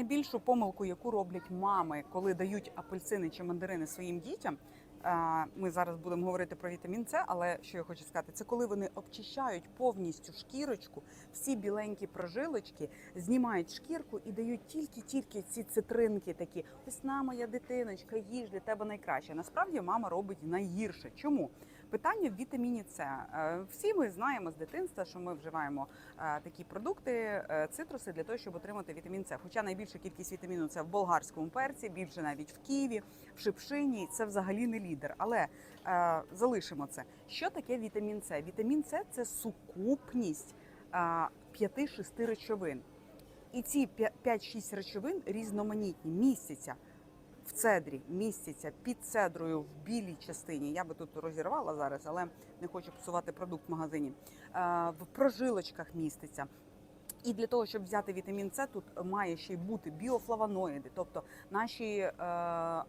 Найбільшу помилку, яку роблять мами, коли дають апельсини чи мандарини своїм дітям. Ми зараз будемо говорити про вітамін С, але що я хочу сказати, це коли вони обчищають повністю шкірочку, всі біленькі прожилочки, знімають шкірку і дають тільки-тільки ці цитринки такі. Ось на моя дитиночка, їж для тебе найкраще. Насправді мама робить найгірше. Чому? Питання в вітаміні С. Е, Всі ми знаємо з дитинства, що ми вживаємо е, такі продукти, е, цитруси для того, щоб отримати вітамін С. Хоча найбільша кількість вітаміну це в болгарському перці, більше навіть в Києві, в шипшині. Це взагалі не лідер. Але залишимо це. Що таке вітамін С? Вітамін С це сукупність 5-6 речовин. І ці 5-6 речовин різноманітні містяться в цедрі, містяться під цедрою в білій частині. Я би тут розірвала зараз, але не хочу псувати продукт в магазині. Е, В прожилочках міститься. І для того, щоб взяти вітамін С, тут має ще й бути біофлавоноїди, тобто наші е,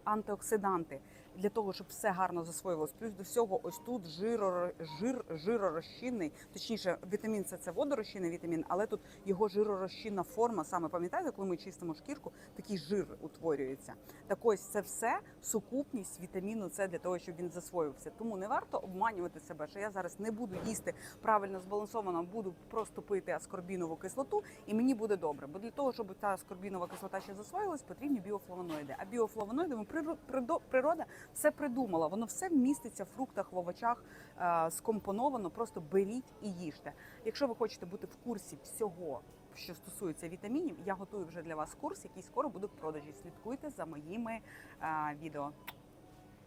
антиоксиданти, для того, щоб все гарно засвоювалось. Плюс до всього, ось тут жиро, жир, жиророзчинний, точніше, вітамін С це водорозчинний вітамін, але тут його жиророзчинна форма. Саме пам'ятаєте, коли ми чистимо шкірку, такий жир утворюється. Так ось це все сукупність вітаміну С для того, щоб він засвоївся. Тому не варто обманювати себе, що я зараз не буду їсти правильно збалансовано, буду просто пити аскорбінову кислоту, і мені буде добре. Бо для того, щоб ця аскорбінова кислота ще засвоїлась, потрібні біофлавоноїди. А біофлавоноїдами приро- природа все придумала. Воно все міститься в фруктах, в овочах, е, скомпоновано. Просто беріть і їжте. Якщо ви хочете бути в курсі всього. Що стосується вітамінів, я готую вже для вас курс, який скоро буде в продажі. Слідкуйте за моїми е, відео.